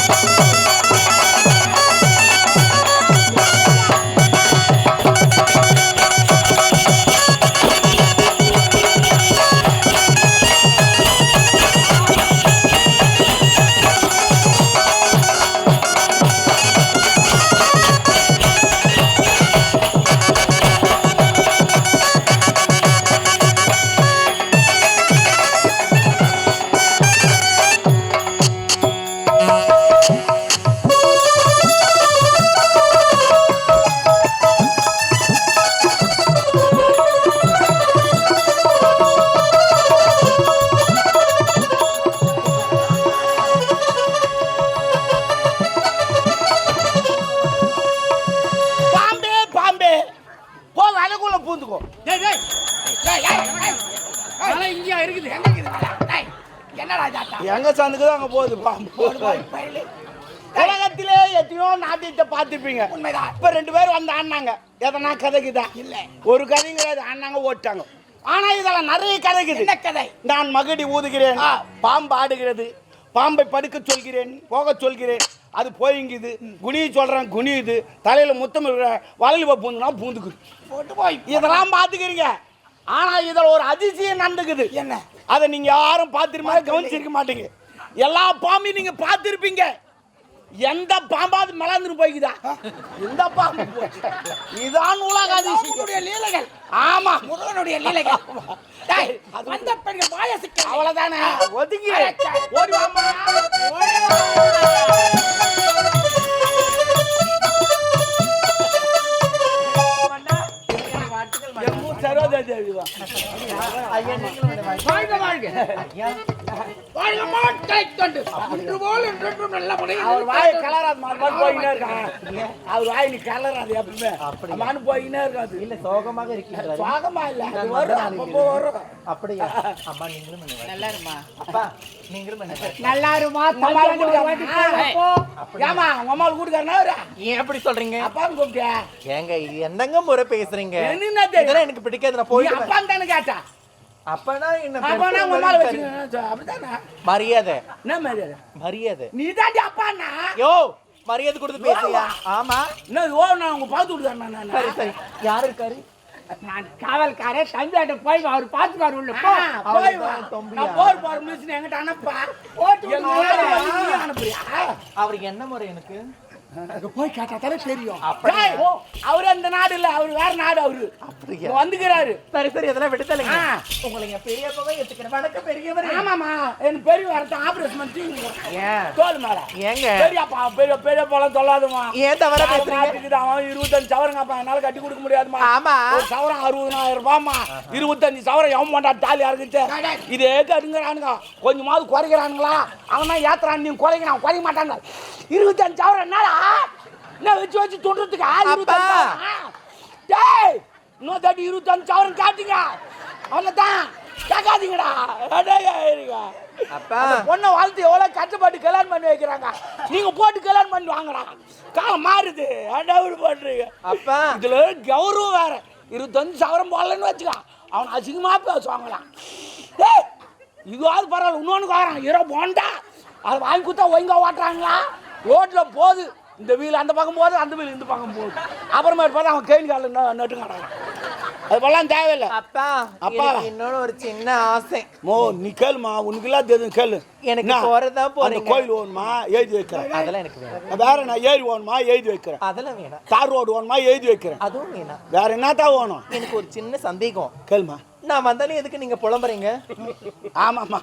பாம்பே எங்க சந்துக்கு அங்க போகுது. பாம்பு உலகத்திலே எத்தனையோ நாட்டியத்தை பார்த்துப்பீங்க உண்மைதான். இப்ப ரெண்டு பேரும் வந்து ஆடினாங்க. எதனா கதைக்குதா? இல்ல. ஒரு கதையும் கிடையாது ஆடினாங்க ஓட்டாங்க ஆனா இதெல்லாம் நிறைய கதைக்குது. என்ன கதை? நான் மகுடி ஊதுகிறேன். பாம்பு ஆடுகிறது. பாம்பை படுக்க சொல்கிறேன் போக சொல்கிறேன். அது போயிங்குது. குனிய சொல்றேன் குனியுது. தலையில முத்தம் இருக்கிறேன் வலையில போய் பூந்துனா பூந்துக்குது. போட்டு போய் இதெல்லாம் பார்த்துக்கிறீங்க. ஆனா இதுல ஒரு அதிசயம் நடந்துக்குது. என்ன? அதை நீங்க யாரும் பார்த்திருமா கவனிச்சிருக்க மாட்டீங்க. எல்லா பாம்பையும் நீங்க பார்த்திருப்பீங்க. எந்த பாம்பாவது மலர்ந்து போய்க்குதா? எந்த பாம்பு போச்சு? இதான் உலக அதிசயம் லீலைகள். ஆமா. முருகனுடைய லீலைகள். அந்த பெண்கள் வாயசுக்கு அவ்வளவுதானே? ஒதுங்கி. ஓடி மாட்டை கொண்டு அன்று போல் என்றென்றும் நல்ல முறையில் அவர் வாய் கலராது மாதிரி போயினே இருக்கான் அவர் வாய் நீ கலராது எப்பவுமே. மனு போயினே இருக்காது. இல்ல சோகமாக இருக்கின்றது சுவாகமா இல்ல. அது வரும் அப்பப்போ வரும். அப்படியா? அம்மா நீங்களும் நல்லா இருமா அப்பா நீங்களும் நல்லா இருமா ஏமா உங்க அம்மாவை கூட்டுக்காரனா ஏன் எப்படி சொல்றீங்க? அப்பான்னு கூப்பிட்டியா? ஏங்க இது என்னங்க முறை பேசுறீங்க? என்ன எனக்கு பிடிக்காது நான் போயிடுவேன் அப்பான்னு தானே கேட்டா அப்பனா என்ன அப்பனா உங்க அப்படிதானே? மரியாதை. என்ன மரியாதை? மரியாதை. நீ தாண்டி அப்பாண்ணா? யோ மரியாதை கொடுத்து பேசுறியா? ஆமா. என்ன ஓ நான் உங்க பார்த்து விடுதாண்ணா நான் சரி சரி. யார் இருக்காரு? நான் காவல்காரன் போய் அவர் பார்த்துக்காரு உள்ள. போய். நான் போர் போற மிஷின் என்கிட்ட அனுப்பா. போட்டு அனுப்புறியா? அவருக்கு என்ன முறை எனக்கு? அங்க போய் கேட்டா தானே தெரியும் அவரு அந்த நாடு இல்ல அவரு வேற நாடு அவரு. அப்படியா? வந்துக்கிறாரு. சரி சரி அதெல்லாம் விடுதலைங்க. ஆ. உங்களை என் பெரியப்பாவை எடுத்துக்கிறேன் வணக்கம் பெரியவர். ஆமாமா என் பெரிய வரட்டும் ஆபரேஷன் பண்ணி தோல் மேல. ஏங்க? பெரியப்பா பெரிய பெரிய பழம் சொல்லாதுமா ஏன் தவறா பேசுறீங்க? அவன் இருபத்தஞ்சு சவரங்க அப்பா என்னால கட்டி கொடுக்க முடியாதுமா ஆமா. ஒரு சவரம் அறுபதாயிரம் ரூபாய்மா இருபத்தஞ்சு சவரம் எவன் மாட்டா தாலி அறுக்குச்சு? இதே கடுங்கிறானுங்க கொஞ்சமாவது குறைக்கிறானுங்களா? அவன் ஏத்துறான் நீ குறைக்கிறான். குறைக்க மாட்டாங்க இருபத்தஞ்சு சவரம் என்னடா? என்ன வச்சு வச்சு துண்டுறதுக்கு இருபத்தஞ்சு சவரம்? டேய் இன்னும் தட்டி இருபத்தஞ்சு சவரம் காட்டுங்க. அவனை தான் கேட்காதீங்கடா. அப்பா. பொண்ணை வாழ்த்து எவ்வளவு கஷ்டப்பட்டு கல்யாணம் பண்ணி வைக்கிறாங்க. நீங்க போட்டு கல்யாணம் பண்ணி வாங்கடா. காலம் மாறுது. அடவுடு பண்றீங்க. அப்பா. இதுல கௌரவம் வேற. இருபத்தஞ்சு சவரம் போடலன்னு வச்சுக்கோ. அவன் அசிங்கமா பேசுவாங்களாம் ஏய் இதுவாவது பரவாயில்ல. இன்னொன்று வரான் இரோ போண்டா. அதை வாங்கி கொடுத்தா ஒழுங்கா ஓட்டுறாங்களா? ரோட்ல போகுது. இந்த வீல் அந்த பக்கம் போகுது அந்த வீல் இந்த பக்கம் போகுது. அப்புறமேட்டு பார்த்தா அவன் கேள்வி காலில் நட்டுங்கிறான் அதுபெல்லாம் தேவையில்லை. அப்பா அப்பா. இன்னொன்னு ஒரு சின்ன ஆசை. மோ நீ கேளுமா உனக்கு எல்லாம் தெரியும் கேளு. எனக்கு? போறதா போறீங்க. கோயில் ஓணுமா எழுதி வைக்கிறேன். அதெல்லாம் எனக்கு வேணும். வேற நான் ஏரி ஓணுமா எழுதி வைக்கிறேன். அதெல்லாம் வேணாம். தார் ரோடு ஓணுமா எழுதி வைக்கிறேன். அதுவும் வேணாம். வேற என்னத்தான் ஓணும்? எனக்கு ஒரு சின்ன சந்தேகம். கேளுமா. நான் வந்தாலும் எதுக்கு நீங்க புலம்புறீங்க? ஆமாம்மா.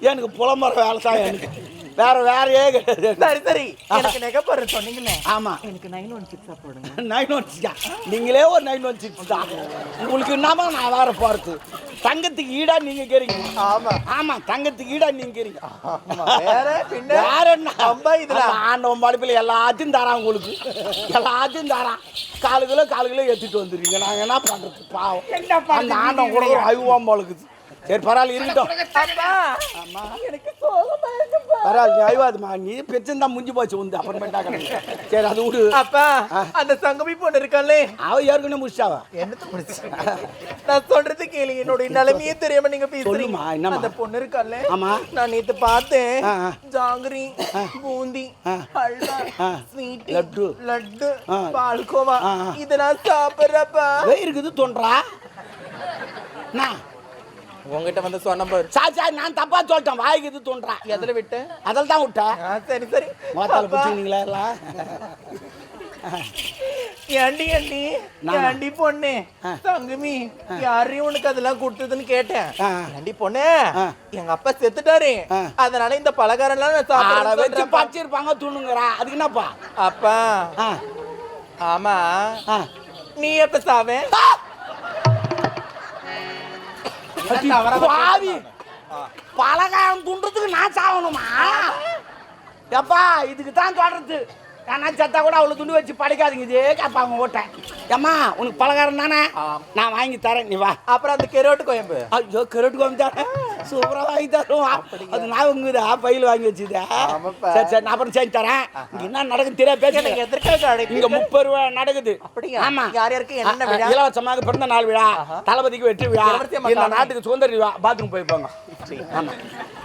எனக்கு புலம்புற வேலை தான் எனக்கு. வேற வேறையே கிடையாது. சரி சரி. எனக்கு நகை போடுற சொன்னீங்களே ஆமா. எனக்கு நைன் ஒன் சிக்ஸா போடுங்க. நைன் ஒன் சிக்ஸ் நீங்களே ஒரு நைன் ஒன் சிக்ஸ் தான். உங்களுக்கு என்னமா நான் வேற போறது தங்கத்துக்கு ஈடா நீங்க கேறீங்க. ஆமா. ஆமா தங்கத்துக்கு ஈடா நீங்க கேறீங்க. வேற பின்ன வேற என்ன? அம்பா இதுல. ஆண்டவன் படைப்பில் எல்லாத்தையும் தரான் உங்களுக்கு. எல்லாத்தையும் தரான். காலு கிலோ காலு கிலோ எடுத்துட்டு வந்துருக்கீங்க நாங்க என்ன பண்றது? பாவம். அந்த ஆண்டவன் கூட அழுவாம பழகுது. சரி பரவாயில்ல இருக்கட்டும். அப்பா. எனக்கு பரவாயில்ல நீ அழுவாதுமா நீ பெருசுந்தான் முடிஞ்சு போச்சு உண்டு அப்புறமேட்டா கிடக்கு சரி அது விடு அப்பா அந்த சங்கமி பொண்ணு இருக்காளே. அவ ஏற்கனவே முடிச்சாவா? என்னத்த பிடிச்சு நான் சொல்றது கேளு என்னுடைய நிலைமையே தெரியாம நீங்க பேசுறீங்க. சொல்லுமா, என்னம்மா? அந்த பொண்ணு இருக்கால ஆமா. நான் நேத்து பார்த்தேன். ஜாங்கிரி பூந்தி. ஹல்வா. ஸ்வீட் லட்டு. லட்டு. பால்கோவா. இதெல்லாம் சாப்பிடுறப்பா. இருக்குது தோன்றா. நான் உங்ககிட்ட வந்து சொன்ன பாரு. சா சா நான் தப்பா சொல்லிட்டேன். வாய்க்கு இது தோன்றா எதுல விட்டு? அதில் தான் விட்டேன் சரி சரி. மோத்தால பிடிச்சிங்களா எல்லாம்? ஏண்டி ஏண்டி? ஏண்டி பொண்ணு. தங்கமி யாரையும் உனக்கு அதெல்லாம் கொடுத்ததுன்னு கேட்டேன். ஏண்டி பொண்ணு. எங்க அப்பா செத்துட்டாரு. அதனால இந்த பலகாரம் எல்லாம் நான் சாப்பிட வச்சு பச்சிருப்பாங்க துணுங்குறா அதுக்கு என்னப்பா? அப்பா. ஆமா. நீ எப்ப சாவே? பாவி! பலகாரம் துண்டுறதுக்கு நான் சாகணுமா எப்பா இதுக்கு தான் தொடர்றது நான் சத்தா கூட அவ்வளோ துண்டு வச்சு படைக்காதீங்க. இதே கேட்பாங்க ஓட்டேன் ஏம்மா உனக்கு பலகாரம் தானே? நான் வாங்கி தரேன் நீ வா. அப்புறம் அந்த கெரோட்டு கோயம்பு ஐயோ கரெக்ட் கோம் தரேன் சூப்பராக வாங்கி தருவோம். அது நான் உங்குதா பையில் வாங்கி வச்சுதா. சரி சரி நான் அப்புறம் செஞ்சு தரேன். என்ன நடக்குது தெரியாது எனக்கு பேசுங்க எதற்காக இங்க அழைப்பீங்க முப்பது ரூபா நடக்குது. அப்படியா? ஆமா. யார் யாருக்கு? விழா? இலவசமாக பிறந்த நாள் விழா. தளபதிக்கு வெற்றி விழா. இந்த நாட்டுக்கு சுதந்திர விழா. பாத்ரூம் போயிருப்பாங்க ஆமா.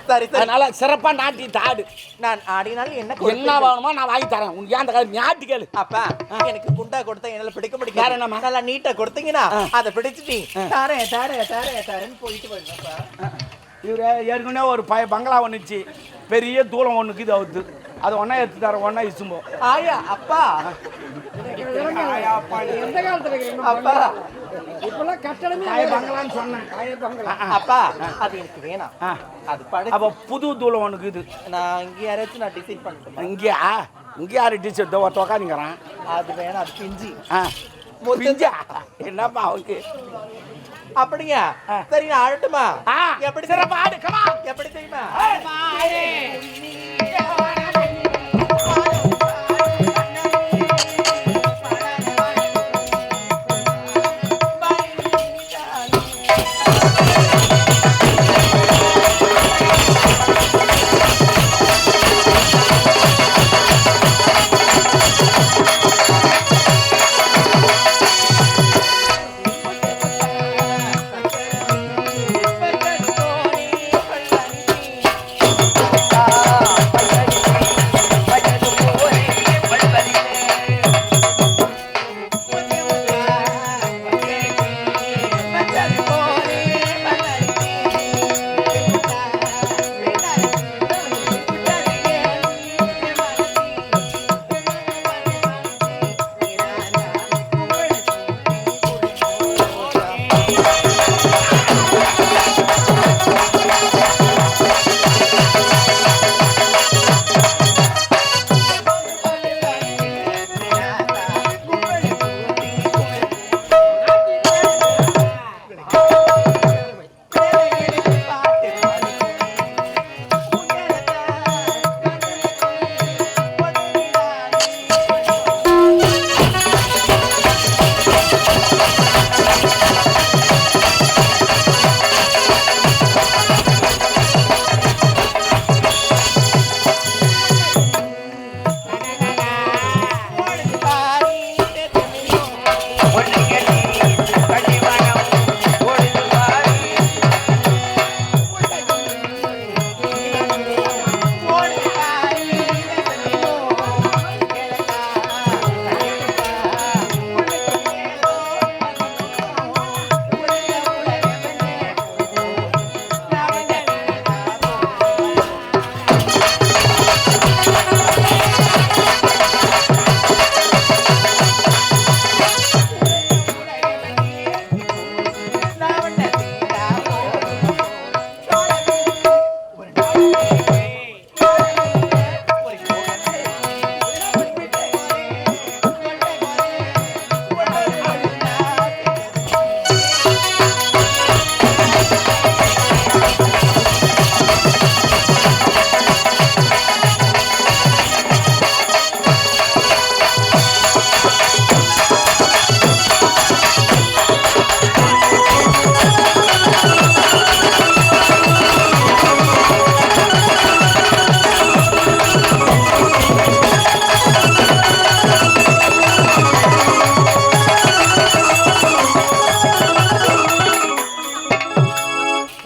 சரி சரி. அதனால சிறப்பா நாட்டிட்டு ஆடு நான் ஆடினால் என்ன என்ன? வேணுமோ நான் வாங்கி தரேன். உனக்கு ஏன் அந்த காலம் ஞாட்டி கேளு. அப்பா எனக்கு குண்டா கொடுத்தா என்னால பிடிக்க வேற முடியாது என்னம்மா? நல்லா நீட்டா கொடுத்தீங்கன்னா அதை பிடிச்சிட்டு தாரே தாரே தாரே தாரேன்னு போயிட்டு போயிடுங்கப்பா இவரு ஏற்கனவே ஒரு பய பங்களா ஒன்றுச்சு பெரிய தூரம் ஒன்றுக்கு இது அவுத்து. அது ஒன்றா எடுத்து தரேன் ஒன்றா இசும்போ. ஆயா அப்பா. எந்த காலத்துல இருக்கிறீங்க அப்பா. கட்டடமே காய பங்களான்னு சொன்னேன். காய பங்களா. அப்பா அது எனக்கு வேணாம். அது படி அப்போ புது தூளம் ஒன்றுக்கு இது. நான் இங்க யாராச்சும் நான் டிசைட் பண்ணிட்டேன் இங்கேயா? இங்கே யாரு டீச்சர் ஒருத்த உக்காந்துங்கிறான். அது வேணாம் அது பிஞ்சி. ஆ. பிஞ்சா? என்னப்பா அவனுக்கு அப்படியா? சரி நான் ஆடட்டுமா எப்படி சிறப்பா ஆடு கமா எப்படி.